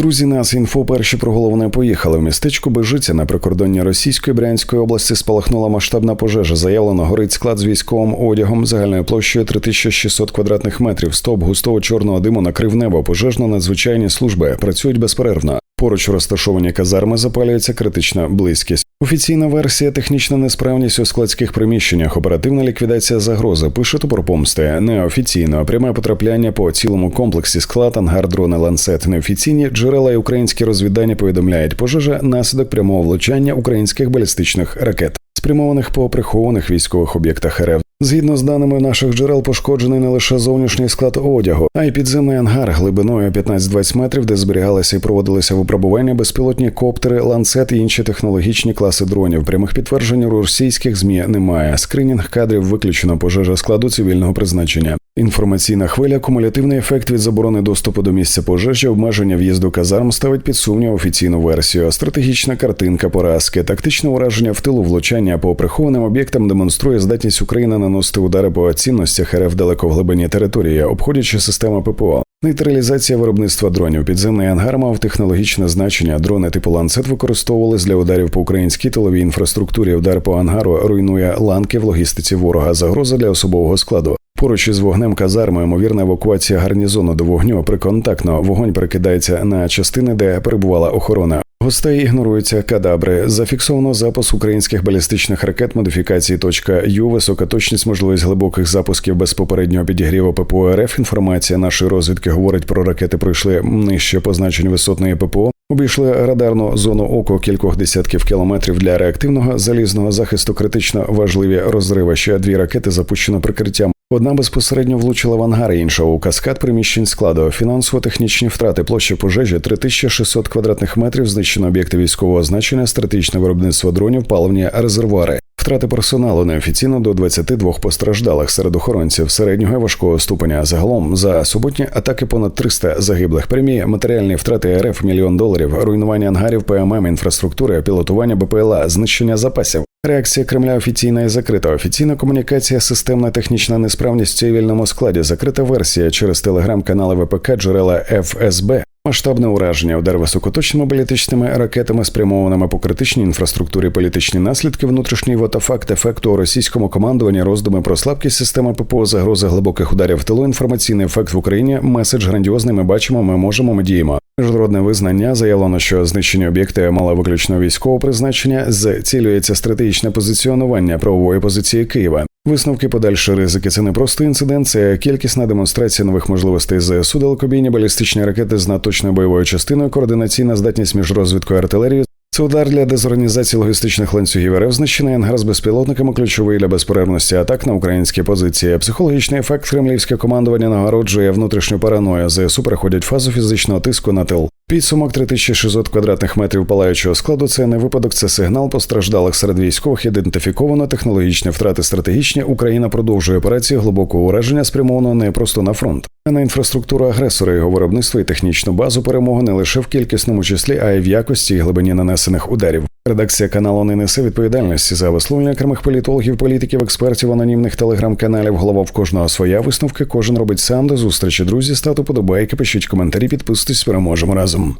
Друзі, нас інфо перші про головне поїхали в містечко Бежиця на прикордонні Російської Брянської області спалахнула масштабна пожежа. Заявлено горить склад з військовим одягом загальною площею 3600 квадратних метрів. Стовп густого чорного диму накрив небо. Пожежно надзвичайні служби працюють безперервно. Поруч розташовані казарми запалюється критична близькість. Офіційна версія технічна несправність у складських приміщеннях, оперативна ліквідація загрози. Пише Топорпомсти. Неофіційно пряме потрапляння по цілому комплексі склад, ангар, дрони, ланцет. Неофіційні джерела і українські розвідання повідомляють пожежа наслідок прямого влучання українських балістичних ракет, спрямованих по прихованих військових об'єктах РФ. Згідно з даними наших джерел, пошкоджений не лише зовнішній склад одягу, а й підземний ангар глибиною 15-20 метрів, де зберігалися і проводилися випробування безпілотні коптери, ланцет і інші технологічні класи дронів. Прямих підтверджень у російських змі немає. Скринінг кадрів виключено пожежа складу цивільного призначення. Інформаційна хвиля, кумулятивний ефект від заборони доступу до місця пожежі, обмеження в'їзду казарм ставить під сумнів офіційну версію. Стратегічна картинка поразки, тактичне ураження в тилу влучання по прихованим об'єктам демонструє здатність України наносити удари по цінностях РФ далеко в глибині території, обходячи систему ППО. Нейтралізація виробництва дронів. Підземний ангар мав технологічне значення. Дрони типу ланцет використовувались для ударів по українській тиловій інфраструктурі. Удар по ангару руйнує ланки в логістиці ворога. Загроза для особового складу. Поруч із вогнем казарми, ймовірна евакуація гарнізону до вогню приконтактно. Вогонь перекидається на частини, де перебувала охорона. Гостей ігноруються кадабри. Зафіксовано запуск українських балістичних ракет модифікації .Ю, висока точність, можливість глибоких запусків без попереднього підігріву ППО РФ. Інформація нашої розвідки говорить про ракети, пройшли нижче позначень висотної ППО. Обійшли радарну зону око кількох десятків кілометрів для реактивного залізного захисту. Критично важливі розриви. Ще дві ракети запущено прикриттям. Одна безпосередньо влучила в ангар, інша у каскад приміщень складу. Фінансово-технічні втрати площі пожежі 3600 квадратних метрів. Знищено об'єкти військового значення, стратегічне виробництво дронів, паливні резервуари. Втрати персоналу неофіційно до 22 постраждалих серед охоронців середнього і важкого ступеня. Загалом за суботні атаки понад 300 загиблих. Прямі матеріальні втрати РФ мільйон доларів, руйнування ангарів, ПММ, інфраструктури, пілотування БПЛА, знищення запасів. Реакція Кремля офіційна і закрита. Офіційна комунікація, системна технічна несправність в цивільному складі. Закрита версія через телеграм-канали ВПК, джерела ФСБ. Масштабне ураження, удар високоточними балістичними ракетами, спрямованими по критичній інфраструктурі, політичні наслідки, внутрішній факт ефекту у російському командуванні, роздуми про слабкість системи ППО, загрози глибоких ударів в тилу, інформаційний ефект в Україні. Меседж грандіозний. Ми бачимо, ми можемо, ми діємо. Міжнародне визнання заявлено, що знищені об'єкти мали виключно військове призначення, зцілюється стратегічне позиціонування правової позиції Києва. Висновки подальші ризики. Це не просто інцидент, це кількісна демонстрація нових можливостей ЗСУ, далекобійні балістичні ракети з надточною бойовою частиною, координаційна здатність між розвідкою артилерією. Це удар для дезорганізації логістичних ланцюгів РФ знищений ангар з безпілотниками ключовий для безперервності атак на українські позиції. Психологічний ефект кремлівське командування нагороджує внутрішню параною. ЗСУ переходять фазу фізичного тиску на тил. Підсумок 3600 квадратних метрів палаючого складу. Це не випадок, це сигнал постраждалих серед військових. Ідентифіковано технологічні втрати стратегічні. Україна продовжує операції глибокого ураження, спрямованого не просто на фронт, на інфраструктуру агресора, його виробництво і технічну базу перемоги не лише в кількісному числі, а й в якості і глибині нанесених ударів. Редакція каналу не несе відповідальності за висловлення окремих політологів, політиків, експертів, анонімних телеграм-каналів. Голова в кожного своя висновки. Кожен робить сам до зустрічі. Друзі, стату подобайки, пишіть коментарі, підписуйтесь, переможемо разом.